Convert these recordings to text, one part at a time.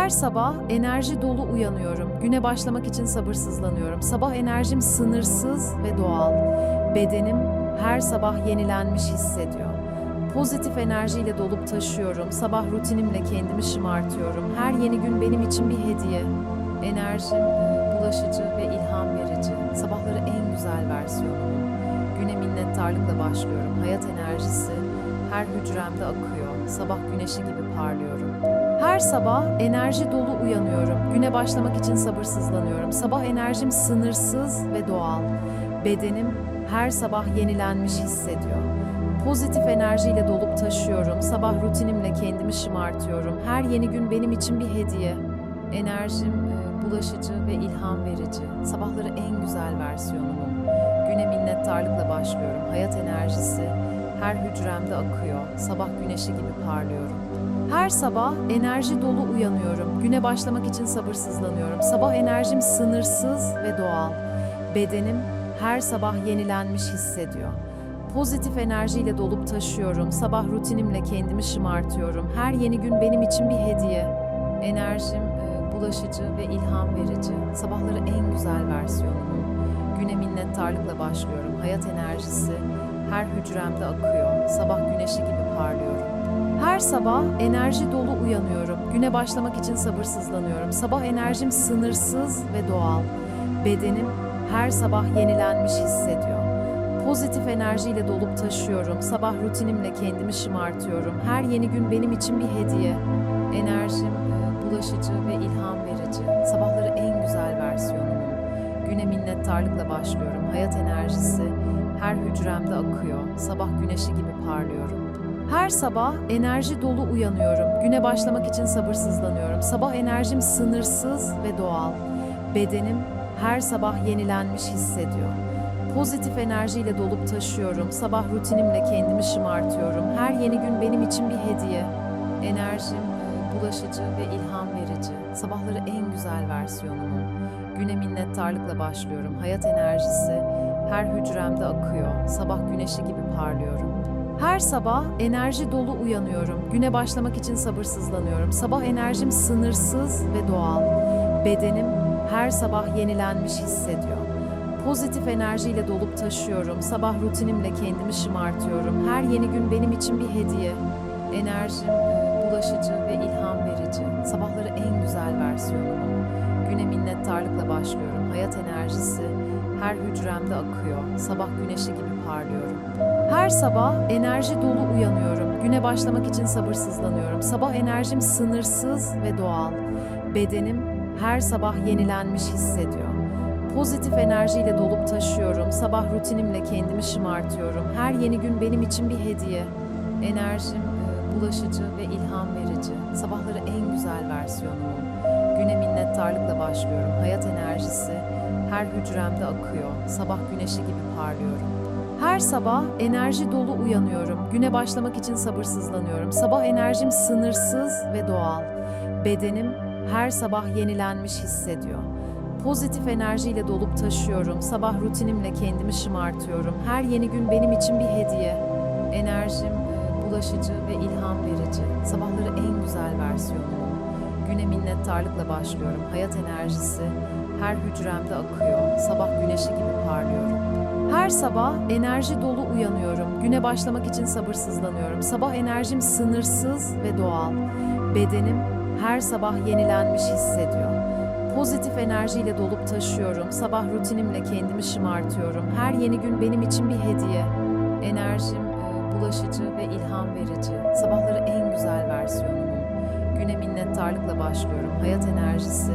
Her sabah enerji dolu uyanıyorum. Güne başlamak için sabırsızlanıyorum. Sabah enerjim sınırsız ve doğal. Bedenim her sabah yenilenmiş hissediyor. Pozitif enerjiyle dolup taşıyorum. Sabah rutinimle kendimi şımartıyorum. Her yeni gün benim için bir hediye. Enerjim e, bulaşıcı ve ilham verici. Sabahları en güzel versiyonum. Güne minnettarlıkla başlıyorum. Hayat enerjisi her hücremde akıyor. Sabah güneşi gibi parlıyorum. Her sabah enerji dolu uyanıyorum. Güne başlamak için sabırsızlanıyorum. Sabah enerjim sınırsız ve doğal. Bedenim her sabah yenilenmiş hissediyor. Pozitif enerjiyle dolup taşıyorum. Sabah rutinimle kendimi şımartıyorum. Her yeni gün benim için bir hediye. Enerjim e, bulaşıcı ve ilham verici. Sabahları en güzel versiyonumun. Güne minnettarlıkla başlıyorum. Hayat enerjisi her hücremde akıyor. Sabah güneşi gibi parlıyorum. Her sabah enerji dolu uyanıyorum. Güne başlamak için sabırsızlanıyorum. Sabah enerjim sınırsız ve doğal. Bedenim her sabah yenilenmiş hissediyor. Pozitif enerjiyle dolup taşıyorum. Sabah rutinimle kendimi şımartıyorum. Her yeni gün benim için bir hediye. Enerjim e, bulaşıcı ve ilham verici. Sabahları en güzel versiyonumun. Güne minnettarlıkla başlıyorum. Hayat enerjisi her hücremde akıyor. Sabah güneşi gibi parlıyorum. Her sabah enerji dolu uyanıyorum. Güne başlamak için sabırsızlanıyorum. Sabah enerjim sınırsız ve doğal. Bedenim her sabah yenilenmiş hissediyor. Pozitif enerjiyle dolup taşıyorum. Sabah rutinimle kendimi şımartıyorum. Her yeni gün benim için bir hediye. Enerjim bulaşıcı ve ilham verici. Sabahları en güzel versiyonumun. Güne minnettarlıkla başlıyorum. Hayat enerjisi her hücremde akıyor. Sabah güneşi gibi parlıyorum. Her sabah enerji dolu uyanıyorum. Güne başlamak için sabırsızlanıyorum. Sabah enerjim sınırsız ve doğal. Bedenim her sabah yenilenmiş hissediyor. Pozitif enerjiyle dolup taşıyorum. Sabah rutinimle kendimi şımartıyorum. Her yeni gün benim için bir hediye. Enerjim bulaşıcı ve ilham verici. Sabahları en güzel versiyonumun. Güne minnettarlıkla başlıyorum. Hayat enerjisi her hücremde akıyor. Sabah güneşi gibi parlıyorum. Her sabah enerji dolu uyanıyorum. Güne başlamak için sabırsızlanıyorum. Sabah enerjim sınırsız ve doğal. Bedenim her sabah yenilenmiş hissediyor. Pozitif enerjiyle dolup taşıyorum. Sabah rutinimle kendimi şımartıyorum. Her yeni gün benim için bir hediye. Enerjim e, bulaşıcı ve ilham verici. Sabahları en güzel versiyonumun. Güne minnettarlıkla başlıyorum. Hayat enerjisi her hücremde akıyor. Sabah güneşi gibi parlıyorum. Her sabah enerji dolu uyanıyorum. Güne başlamak için sabırsızlanıyorum. Sabah enerjim sınırsız ve doğal. Bedenim her sabah yenilenmiş hissediyor. Pozitif enerjiyle dolup taşıyorum. Sabah rutinimle kendimi şımartıyorum. Her yeni gün benim için bir hediye. Enerjim e, bulaşıcı ve ilham verici. Sabahları en güzel versiyonumun. Güne minnettarlıkla başlıyorum. Hayat enerjisi her hücremde akıyor. Sabah güneşi gibi parlıyorum. Her sabah enerji dolu uyanıyorum. Güne başlamak için sabırsızlanıyorum. Sabah enerjim sınırsız ve doğal. Bedenim her sabah yenilenmiş hissediyor. Pozitif enerjiyle dolup taşıyorum. Sabah rutinimle kendimi şımartıyorum. Her yeni gün benim için bir hediye. Enerjim e, bulaşıcı ve ilham verici. Sabahları en güzel versiyonumun. Güne minnettarlıkla başlıyorum. Hayat enerjisi her hücremde akıyor. Sabah güneşi gibi parlıyorum. Her sabah enerji dolu uyanıyorum. Güne başlamak için sabırsızlanıyorum. Sabah enerjim sınırsız ve doğal. Bedenim her sabah yenilenmiş hissediyor. Pozitif enerjiyle dolup taşıyorum. Sabah rutinimle kendimi şımartıyorum. Her yeni gün benim için bir hediye. Enerjim e, bulaşıcı ve ilham verici. Sabahları en güzel versiyonumun. Güne minnettarlıkla başlıyorum. Hayat enerjisi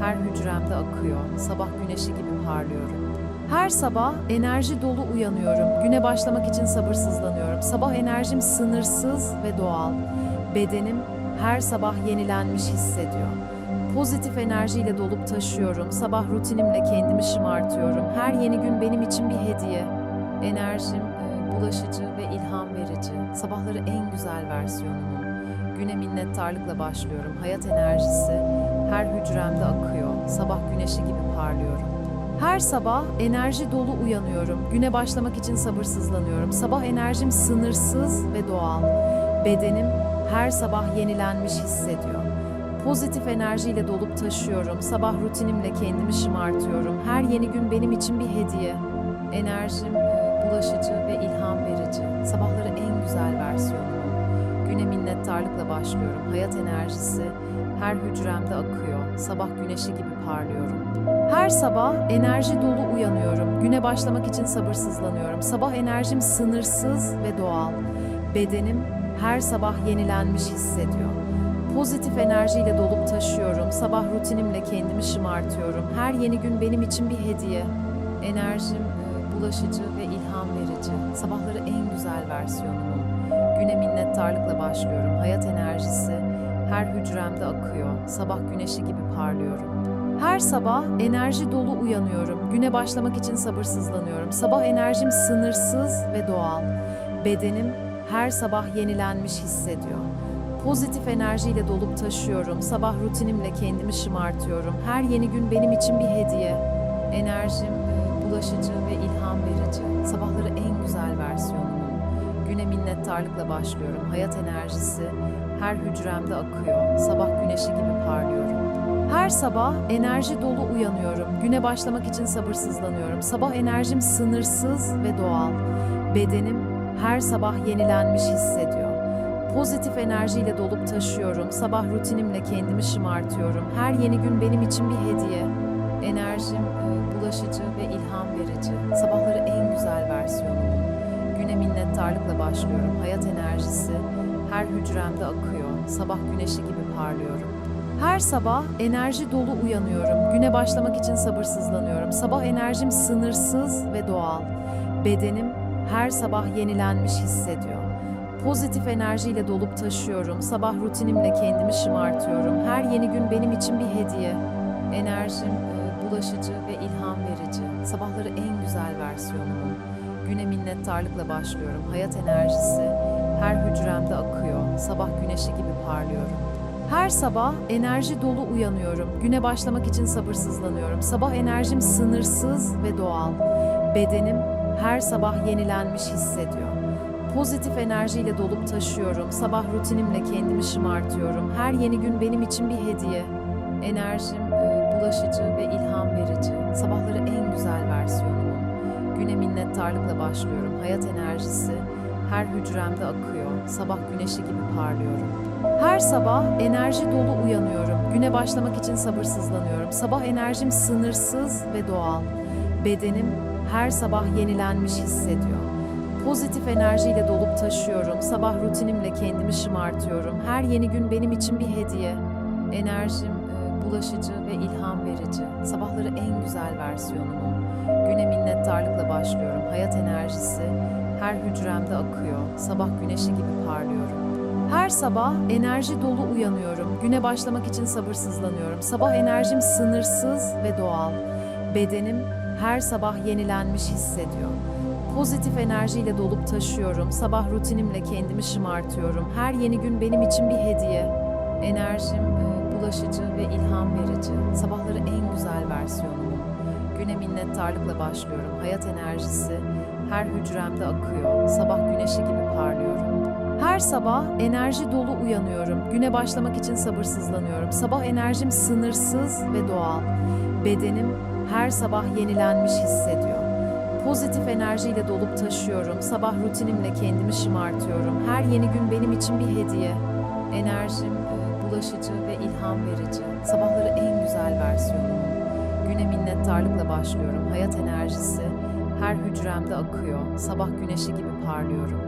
her hücremde akıyor. Sabah güneşi gibi parlıyorum. Her sabah enerji dolu uyanıyorum. Güne başlamak için sabırsızlanıyorum. Sabah enerjim sınırsız ve doğal. Bedenim her sabah yenilenmiş hissediyor. Pozitif enerjiyle dolup taşıyorum. Sabah rutinimle kendimi şımartıyorum. Her yeni gün benim için bir hediye. Enerjim e, bulaşıcı ve ilham verici. Sabahları en güzel versiyonumun. Güne minnettarlıkla başlıyorum. Hayat enerjisi her hücremde akıyor. Sabah güneşi gibi parlıyorum. Her sabah enerji dolu uyanıyorum. Güne başlamak için sabırsızlanıyorum. Sabah enerjim sınırsız ve doğal. Bedenim her sabah yenilenmiş hissediyor. Pozitif enerjiyle dolup taşıyorum. Sabah rutinimle kendimi şımartıyorum. Her yeni gün benim için bir hediye. Enerjim bulaşıcı ve ilham verici. Sabahları en güzel versiyonumu. Güne minnettarlıkla başlıyorum. Hayat enerjisi her hücremde akıyor. Sabah güneşi gibi parlıyorum. Her sabah enerji dolu uyanıyorum. Güne başlamak için sabırsızlanıyorum. Sabah enerjim sınırsız ve doğal. Bedenim her sabah yenilenmiş hissediyor. Pozitif enerjiyle dolup taşıyorum. Sabah rutinimle kendimi şımartıyorum. Her yeni gün benim için bir hediye. Enerjim e, bulaşıcı ve ilham verici. Sabahları en güzel versiyonumu. Güne minnettarlıkla başlıyorum. Hayat enerjisi her hücremde akıyor. Sabah güneşi gibi parlıyorum. Her sabah enerji dolu uyanıyorum. Güne başlamak için sabırsızlanıyorum. Sabah enerjim sınırsız ve doğal. Bedenim her sabah yenilenmiş hissediyor. Pozitif enerjiyle dolup taşıyorum. Sabah rutinimle kendimi şımartıyorum. Her yeni gün benim için bir hediye. Enerjim bulaşıcı ve ilham verici. Sabahları en güzel versiyonumu. Güne minnettarlıkla başlıyorum. Hayat enerjisi her hücremde akıyor. Sabah güneşi gibi parlıyorum. Her sabah enerji dolu uyanıyorum. Güne başlamak için sabırsızlanıyorum. Sabah enerjim sınırsız ve doğal. Bedenim her sabah yenilenmiş hissediyor. Pozitif enerjiyle dolup taşıyorum. Sabah rutinimle kendimi şımartıyorum. Her yeni gün benim için bir hediye. Enerjim e, bulaşıcı ve ilham verici. Sabahları en güzel versiyonumu. Güne minnettarlıkla başlıyorum. Hayat enerjisi her hücremde akıyor. Sabah güneşi gibi parlıyorum. Her sabah enerji dolu uyanıyorum. Güne başlamak için sabırsızlanıyorum. Sabah enerjim sınırsız ve doğal. Bedenim her sabah yenilenmiş hissediyor. Pozitif enerjiyle dolup taşıyorum. Sabah rutinimle kendimi şımartıyorum. Her yeni gün benim için bir hediye. Enerjim e, bulaşıcı ve ilham verici. Sabahları en güzel versiyonumu. Güne minnettarlıkla başlıyorum. Hayat enerjisi her hücremde akıyor. Sabah güneşi gibi parlıyorum. Her sabah enerji dolu uyanıyorum. Güne başlamak için sabırsızlanıyorum. Sabah enerjim sınırsız ve doğal. Bedenim her sabah yenilenmiş hissediyor. Pozitif enerjiyle dolup taşıyorum. Sabah rutinimle kendimi şımartıyorum. Her yeni gün benim için bir hediye. Enerjim e, bulaşıcı ve ilham verici. Sabahları en güzel versiyonumu. Güne minnettarlıkla başlıyorum. Hayat enerjisi her hücremde akıyor. Sabah güneşi gibi parlıyorum. Her sabah enerji dolu uyanıyorum. Güne başlamak için sabırsızlanıyorum. Sabah enerjim sınırsız ve doğal. Bedenim her sabah yenilenmiş hissediyor. Pozitif enerjiyle dolup taşıyorum. Sabah rutinimle kendimi şımartıyorum. Her yeni gün benim için bir hediye. Enerjim e, bulaşıcı ve ilham verici. Sabahları en güzel versiyonumu. Güne minnettarlıkla başlıyorum. Hayat enerjisi her hücremde akıyor. Sabah güneşi gibi parlıyorum. Her sabah enerji dolu uyanıyorum. Güne başlamak için sabırsızlanıyorum. Sabah enerjim sınırsız ve doğal. Bedenim her sabah yenilenmiş hissediyor. Pozitif enerjiyle dolup taşıyorum. Sabah rutinimle kendimi şımartıyorum. Her yeni gün benim için bir hediye. Enerjim e, bulaşıcı ve ilham verici. Sabahları en güzel versiyonumu. Güne minnettarlıkla başlıyorum. Hayat enerjisi her hücremde akıyor. Sabah güneşi gibi parlıyorum. Her sabah enerji dolu uyanıyorum. Güne başlamak için sabırsızlanıyorum. Sabah enerjim sınırsız ve doğal. Bedenim her sabah yenilenmiş hissediyor. Pozitif enerjiyle dolup taşıyorum. Sabah rutinimle kendimi şımartıyorum. Her yeni gün benim için bir hediye. Enerjim e, bulaşıcı ve ilham verici. Sabahları en güzel versiyonumu. Güne minnettarlıkla başlıyorum. Hayat enerjisi her hücremde akıyor. Sabah güneşi gibi parlıyorum.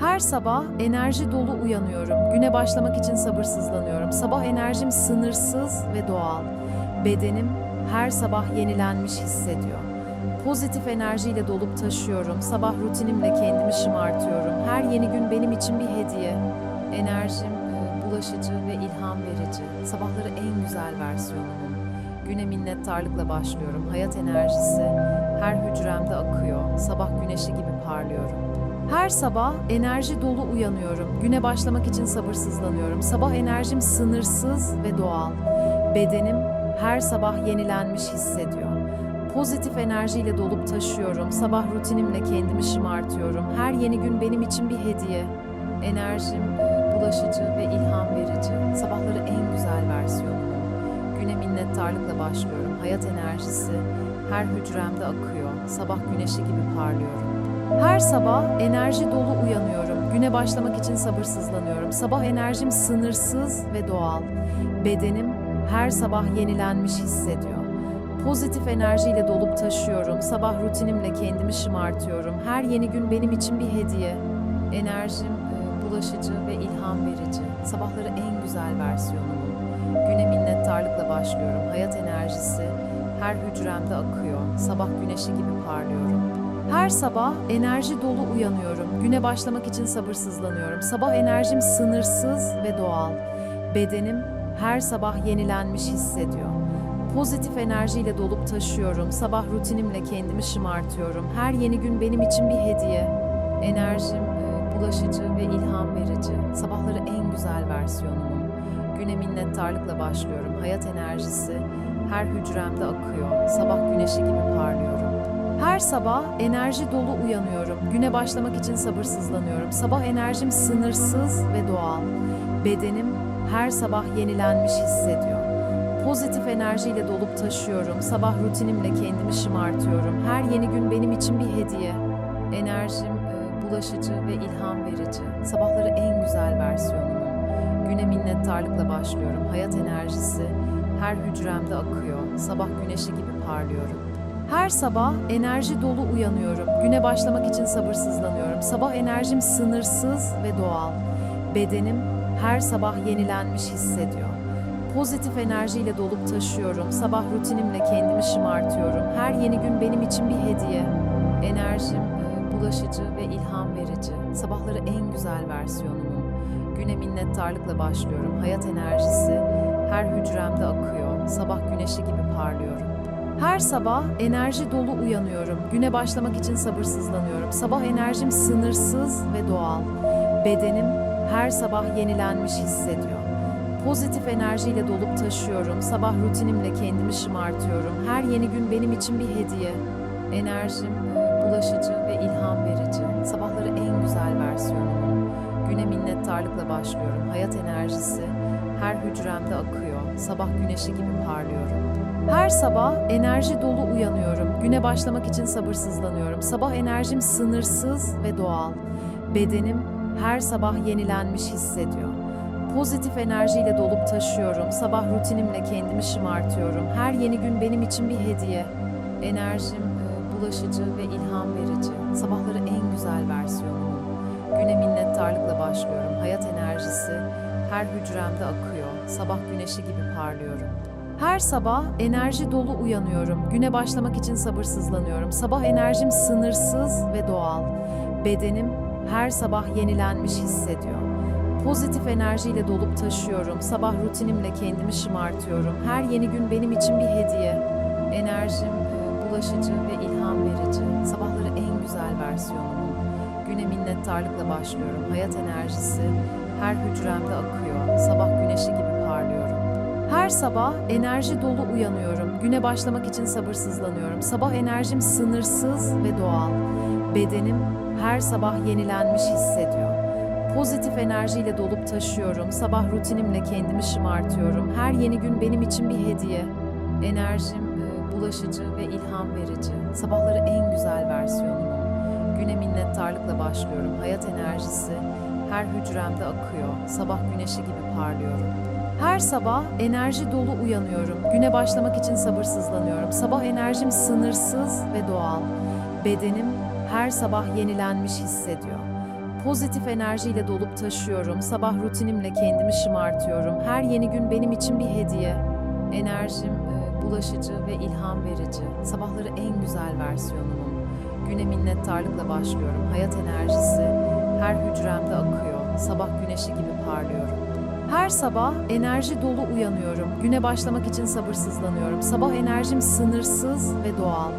Her sabah enerji dolu uyanıyorum. Güne başlamak için sabırsızlanıyorum. Sabah enerjim sınırsız ve doğal. Bedenim her sabah yenilenmiş hissediyor. Pozitif enerjiyle dolup taşıyorum. Sabah rutinimle kendimi şımartıyorum. Her yeni gün benim için bir hediye. Enerjim e, bulaşıcı ve ilham verici. Sabahları en güzel versiyonumu. Güne minnettarlıkla başlıyorum. Hayat enerjisi her hücremde akıyor. Sabah güneşi gibi parlıyorum. Her sabah enerji dolu uyanıyorum. Güne başlamak için sabırsızlanıyorum. Sabah enerjim sınırsız ve doğal. Bedenim her sabah yenilenmiş hissediyor. Pozitif enerjiyle dolup taşıyorum. Sabah rutinimle kendimi şımartıyorum. Her yeni gün benim için bir hediye. Enerjim bulaşıcı ve ilham verici. Sabahları en güzel versiyonumu. Minnettarlıkla başlıyorum. Hayat enerjisi her hücremde akıyor. Sabah güneşi gibi parlıyorum. Her sabah enerji dolu uyanıyorum. Güne başlamak için sabırsızlanıyorum. Sabah enerjim sınırsız ve doğal. Bedenim her sabah yenilenmiş hissediyor. Pozitif enerjiyle dolup taşıyorum. Sabah rutinimle kendimi şımartıyorum. Her yeni gün benim için bir hediye. Enerjim e, bulaşıcı ve ilham verici. Sabahları en güzel versiyonumu. Güne minnettarlıkla başlıyorum. Hayat enerjisi her hücremde akıyor. Sabah güneşi gibi parlıyorum. Her sabah enerji dolu uyanıyorum. Güne başlamak için sabırsızlanıyorum. Sabah enerjim sınırsız ve doğal. Bedenim her sabah yenilenmiş hissediyor. Pozitif enerjiyle dolup taşıyorum. Sabah rutinimle kendimi şımartıyorum. Her yeni gün benim için bir hediye. Enerjim e, bulaşıcı ve ilham verici. Sabahları en güzel versiyonumu. Güne minnettarlıkla başlıyorum. Hayat enerjisi her hücremde akıyor. Sabah güneşi gibi parlıyorum. Her sabah enerji dolu uyanıyorum. Güne başlamak için sabırsızlanıyorum. Sabah enerjim sınırsız ve doğal. Bedenim her sabah yenilenmiş hissediyor. Pozitif enerjiyle dolup taşıyorum. Sabah rutinimle kendimi şımartıyorum. Her yeni gün benim için bir hediye. Enerjim e, bulaşıcı ve ilham verici. Sabahları en güzel versiyonumu. Güne minnettarlıkla başlıyorum. Hayat enerjisi her hücremde akıyor. Sabah güneşi gibi parlıyorum. Her sabah enerji dolu uyanıyorum. Güne başlamak için sabırsızlanıyorum. Sabah enerjim sınırsız ve doğal. Bedenim her sabah yenilenmiş hissediyor. Pozitif enerjiyle dolup taşıyorum. Sabah rutinimle kendimi şımartıyorum. Her yeni gün benim için bir hediye. Enerjim e, bulaşıcı ve ilham verici. Sabahları en güzel versiyonumu. Güne minnettarlıkla başlıyorum. Hayat enerjisi her hücremde akıyor. Sabah güneşi gibi parlıyorum. Her sabah enerji dolu uyanıyorum. Güne başlamak için sabırsızlanıyorum. Sabah enerjim sınırsız ve doğal. Bedenim her sabah yenilenmiş hissediyor. Pozitif enerjiyle dolup taşıyorum. Sabah rutinimle kendimi şımartıyorum. Her yeni gün benim için bir hediye. Enerjim bulaşıcı ve ilham başlıyorum. Hayat enerjisi her hücremde akıyor. Sabah güneşi gibi parlıyorum. Her sabah enerji dolu uyanıyorum. Güne başlamak için sabırsızlanıyorum. Sabah enerjim sınırsız ve doğal. Bedenim her sabah yenilenmiş hissediyor. Pozitif enerjiyle dolup taşıyorum. Sabah rutinimle kendimi şımartıyorum. Her yeni gün benim için bir hediye. Enerjim e, bulaşıcı ve ilham verici. Sabahları en güzel versiyonumu. Güne minnettarlıkla başlıyorum. Hayat enerjisi her hücremde akıyor. Sabah güneşi gibi parlıyorum. Her sabah enerji dolu uyanıyorum. Güne başlamak için sabırsızlanıyorum. Sabah enerjim sınırsız ve doğal. Bedenim her sabah yenilenmiş hissediyor. Pozitif enerjiyle dolup taşıyorum. Sabah rutinimle kendimi şımartıyorum. Her yeni gün benim için bir hediye. Enerjim e, bulaşıcı ve ilham verici. Sabahları en güzel versiyonumu. Güne minnettarlıkla başlıyorum. Hayat enerjisi her hücremde akıyor. Sabah güneşi gibi parlıyorum. Her sabah enerji dolu uyanıyorum. Güne başlamak için sabırsızlanıyorum. Sabah enerjim sınırsız ve doğal. Bedenim her sabah yenilenmiş hissediyor. Pozitif enerjiyle dolup taşıyorum. Sabah rutinimle kendimi şımartıyorum. Her yeni gün benim için bir hediye. Enerjim e, bulaşıcı ve ilham verici. Sabahları en güzel versiyonumu. Güne minnettarlıkla başlıyorum. Hayat enerjisi her hücremde akıyor. Sabah güneşi gibi parlıyorum. Her sabah enerji dolu uyanıyorum. Güne başlamak için sabırsızlanıyorum. Sabah enerjim sınırsız ve doğal. Bedenim her sabah yenilenmiş hissediyor. Pozitif enerjiyle dolup taşıyorum. Sabah rutinimle kendimi şımartıyorum. Her yeni gün benim için bir hediye. Enerjim e, bulaşıcı ve ilham verici. Sabahları en güzel versiyonumu. Güne minnettarlıkla başlıyorum. Hayat enerjisi her hücremde akıyor. Sabah güneşi gibi parlıyorum. Her sabah enerji dolu uyanıyorum. Güne başlamak için sabırsızlanıyorum. Sabah enerjim sınırsız ve doğal.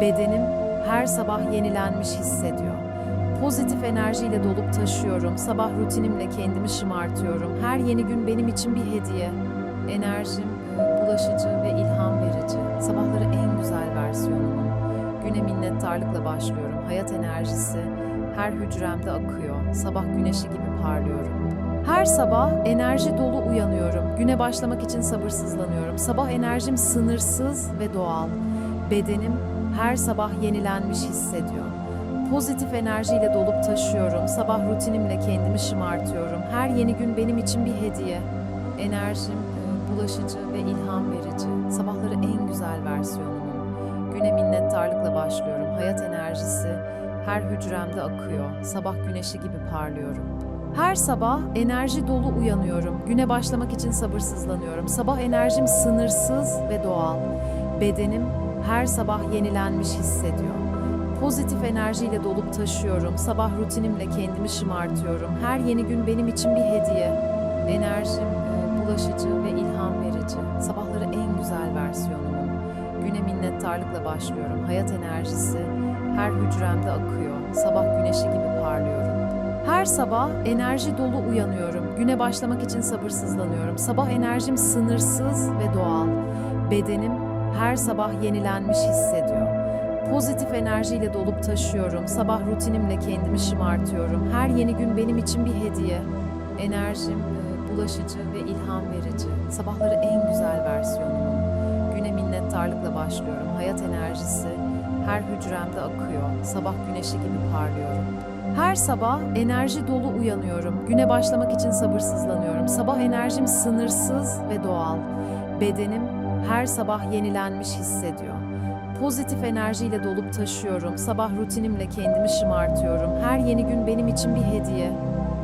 Bedenim her sabah yenilenmiş hissediyor. Pozitif enerjiyle dolup taşıyorum. Sabah rutinimle kendimi şımartıyorum. Her yeni gün benim için bir hediye. Enerjim bulaşıcı ve ilham verici. Sabahları en güzel versiyonumu. Güne minnettarlıkla başlıyorum. Hayat enerjisi her hücremde akıyor. Sabah güneşi gibi parlıyorum. Her sabah enerji dolu uyanıyorum. Güne başlamak için sabırsızlanıyorum. Sabah enerjim sınırsız ve doğal. Bedenim her sabah yenilenmiş hissediyor. Pozitif enerjiyle dolup taşıyorum. Sabah rutinimle kendimi şımartıyorum. Her yeni gün benim için bir hediye. Enerjim e, bulaşıcı ve ilham verici. Sabahları en güzel versiyonumum. Güne minnettarlıkla başlıyorum. Hayat enerjisi her hücremde akıyor. Sabah güneşi gibi parlıyorum. Her sabah enerji dolu uyanıyorum. Güne başlamak için sabırsızlanıyorum. Sabah enerjim sınırsız ve doğal. Bedenim her sabah yenilenmiş hissediyor. Pozitif enerjiyle dolup taşıyorum. Sabah rutinimle kendimi şımartıyorum. Her yeni gün benim için bir hediye. Enerjim e, bulaşıcı ve ilham verici. Sabahları en güzel versiyonumum. Güne minnettarlıkla başlıyorum. Hayat enerjisi her hücremde akıyor. Sabah güneşi gibi parlıyorum. Her sabah enerji dolu uyanıyorum. Güne başlamak için sabırsızlanıyorum. Sabah enerjim sınırsız ve doğal. Bedenim her sabah yenilenmiş hissediyor. Pozitif enerjiyle dolup taşıyorum. Sabah rutinimle kendimi şımartıyorum. Her yeni gün benim için bir hediye. Enerjim e, bulaşıcı ve ilham verici. Sabahları en güzel versiyonumum. Minnettarlıkla başlıyorum. Hayat enerjisi her hücremde akıyor. Sabah güneşi gibi parlıyorum. Her sabah enerji dolu uyanıyorum. Güne başlamak için sabırsızlanıyorum. Sabah enerjim sınırsız ve doğal. Bedenim her sabah yenilenmiş hissediyor. Pozitif enerjiyle dolup taşıyorum. Sabah rutinimle kendimi şımartıyorum. Her yeni gün benim için bir hediye.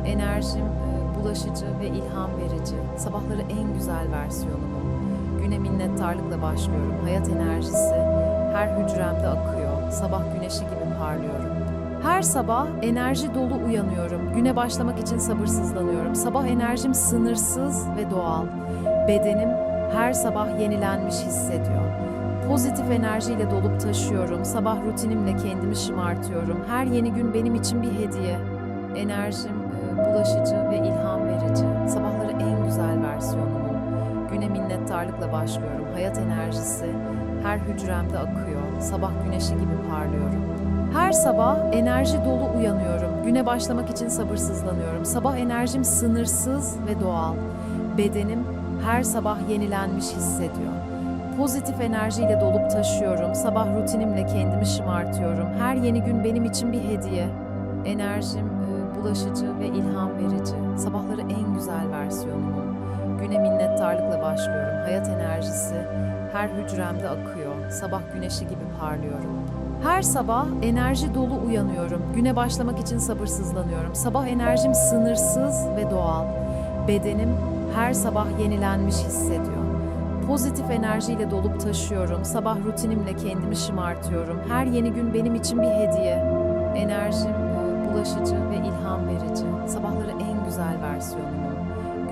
Enerjim e, bulaşıcı ve ilham verici. Sabahları en güzel versiyonumum. Güne minnettarlıkla başlıyorum. Hayat enerjisi her hücremde akıyor. Sabah güneşi gibi parlıyorum. Her sabah enerji dolu uyanıyorum. Güne başlamak için sabırsızlanıyorum. Sabah enerjim sınırsız ve doğal. Bedenim her sabah yenilenmiş hissediyor. Pozitif enerjiyle dolup taşıyorum. Sabah rutinimle kendimi şımartıyorum. Her yeni gün benim için bir hediye. Enerjim e, bulaşıcı ve ilham verici. Sabahları minnettarlıkla başlıyorum. Hayat enerjisi her hücremde akıyor. Sabah güneşi gibi parlıyorum. Her sabah enerji dolu uyanıyorum. Güne başlamak için sabırsızlanıyorum. Sabah enerjim sınırsız ve doğal. Bedenim her sabah yenilenmiş hissediyor. Pozitif enerjiyle dolup taşıyorum. Sabah rutinimle kendimi şımartıyorum. Her yeni gün benim için bir hediye. Enerjim e, bulaşıcı ve ilham verici. Sabahları en güzel versiyonumum. Güne minnettarlıkla başlıyorum. Hayat enerjisi her hücremde akıyor. Sabah güneşi gibi parlıyorum. Her sabah enerji dolu uyanıyorum. Güne başlamak için sabırsızlanıyorum. Sabah enerjim sınırsız ve doğal. Bedenim her sabah yenilenmiş hissediyor. Pozitif enerjiyle dolup taşıyorum. Sabah rutinimle kendimi şımartıyorum. Her yeni gün benim için bir hediye. Enerjim bulaşıcı ve ilham verici. Sabahları en güzel versiyonumum.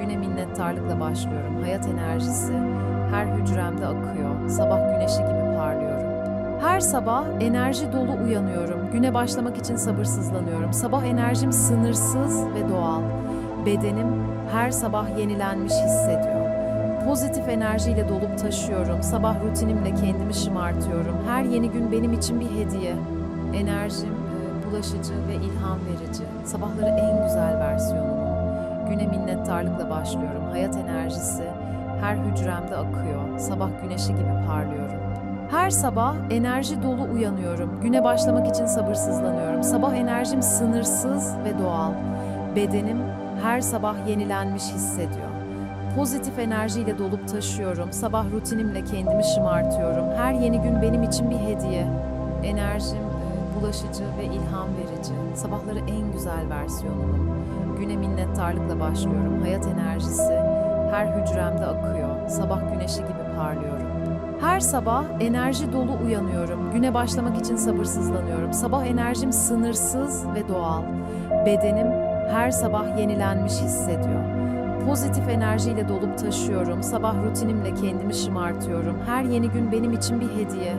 Güne minnettarlıkla başlıyorum. Hayat enerjisi her hücremde akıyor. Sabah güneşi gibi parlıyorum. Her sabah enerji dolu uyanıyorum. Güne başlamak için sabırsızlanıyorum. Sabah enerjim sınırsız ve doğal. Bedenim her sabah yenilenmiş hissediyor. Pozitif enerjiyle dolup taşıyorum. Sabah rutinimle kendimi şımartıyorum. Her yeni gün benim için bir hediye. Enerjim e, bulaşıcı ve ilham verici. Sabahları en güzel versiyonumum. Güne minnettarlıkla başlıyorum. Hayat enerjisi her hücremde akıyor. Sabah güneşi gibi parlıyorum. Her sabah enerji dolu uyanıyorum. Güne başlamak için sabırsızlanıyorum. Sabah enerjim sınırsız ve doğal. Bedenim her sabah yenilenmiş hissediyor. Pozitif enerjiyle dolup taşıyorum. Sabah rutinimle kendimi şımartıyorum. Her yeni gün benim için bir hediye. Enerjim bulaşıcı ve ilham verici. Sabahları en güzel versiyonumum. Güne minnettarlıkla başlıyorum. Hayat enerjisi her hücremde akıyor. Sabah güneşi gibi parlıyorum. Her sabah enerji dolu uyanıyorum. Güne başlamak için sabırsızlanıyorum. Sabah enerjim sınırsız ve doğal. Bedenim her sabah yenilenmiş hissediyor. Pozitif enerjiyle dolup taşıyorum. Sabah rutinimle kendimi şımartıyorum. Her yeni gün benim için bir hediye.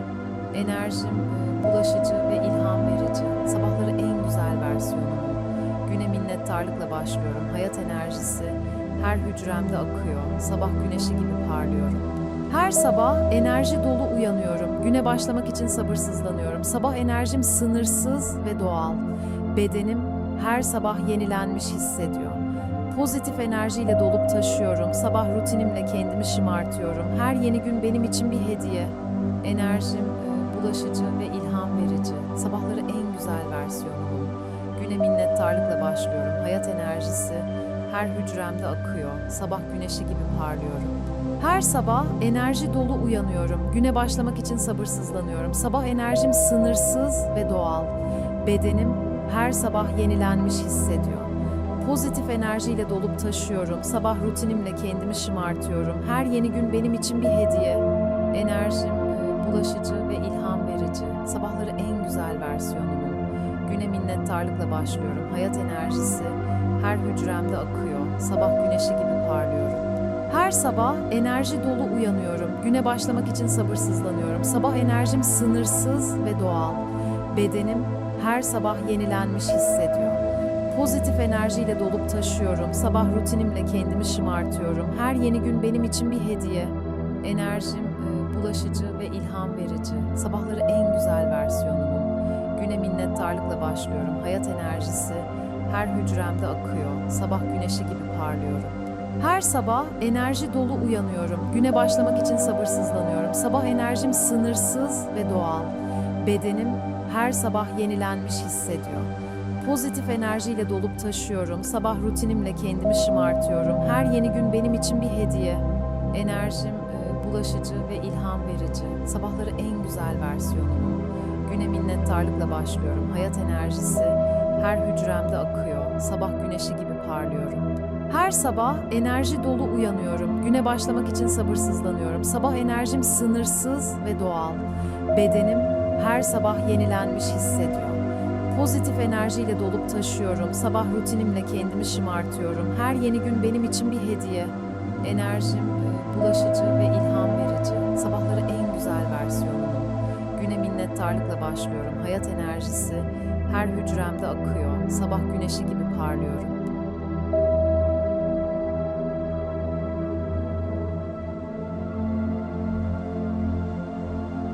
Enerjim bulaşıcı ve ilham verici. Sabahları en güzel versiyonum. Minnettarlıkla başlıyorum. Hayat enerjisi her hücremde akıyor. Sabah güneşi gibi parlıyorum. Her sabah enerji dolu uyanıyorum. Güne başlamak için sabırsızlanıyorum. Sabah enerjim sınırsız ve doğal. Bedenim her sabah yenilenmiş hissediyor. Pozitif enerjiyle dolup taşıyorum. Sabah rutinimle kendimi şımartıyorum. Her yeni gün benim için bir hediye. Enerjim bulaşıcı ve ilham minnettarlıkla başlıyorum. Hayat enerjisi her hücremde akıyor. Sabah güneşi gibi parlıyorum. Her sabah enerji dolu uyanıyorum. Güne başlamak için sabırsızlanıyorum. Sabah enerjim sınırsız ve doğal. Bedenim her sabah yenilenmiş hissediyor. Pozitif enerjiyle dolup taşıyorum. Sabah rutinimle kendimi şımartıyorum. Her yeni gün benim için bir hediye. Enerjim e, bulaşıcı ve ilham verici. Sabahları en güzel versiyonum. Güne minnettarlıkla başlıyorum. Hayat enerjisi her hücremde akıyor. Sabah güneşi gibi parlıyorum. Her sabah enerji dolu uyanıyorum. Güne başlamak için sabırsızlanıyorum. Sabah enerjim sınırsız ve doğal. Bedenim her sabah yenilenmiş hissediyor. Pozitif enerjiyle dolup taşıyorum. Sabah rutinimle kendimi şımartıyorum. Her yeni gün benim için bir hediye. Enerjim e, bulaşıcı ve ilham verici. Sabahları en güzel versiyonum. Güne minnettarlıkla başlıyorum. Hayat enerjisi her hücremde akıyor. Sabah güneşi gibi parlıyorum. Her sabah enerji dolu uyanıyorum. Güne başlamak için sabırsızlanıyorum. Sabah enerjim sınırsız ve doğal. Bedenim her sabah yenilenmiş hissediyor. Pozitif enerjiyle dolup taşıyorum. Sabah rutinimle kendimi şımartıyorum. Her yeni gün benim için bir hediye. Enerjim e, bulaşıcı ve ilham verici. Sabahları en güzel versiyonum. Güne minnettarlıkla başlıyorum. Hayat enerjisi her hücremde akıyor. Sabah güneşi gibi parlıyorum. Her sabah enerji dolu uyanıyorum. Güne başlamak için sabırsızlanıyorum. Sabah enerjim sınırsız ve doğal. Bedenim her sabah yenilenmiş hissediyor. Pozitif enerjiyle dolup taşıyorum. Sabah rutinimle kendimi şımartıyorum. Her yeni gün benim için bir hediye. Enerjim bulaşıcı ve ilham minnettarlıkla başlıyorum. Hayat enerjisi her hücremde akıyor. Sabah güneşi gibi parlıyorum.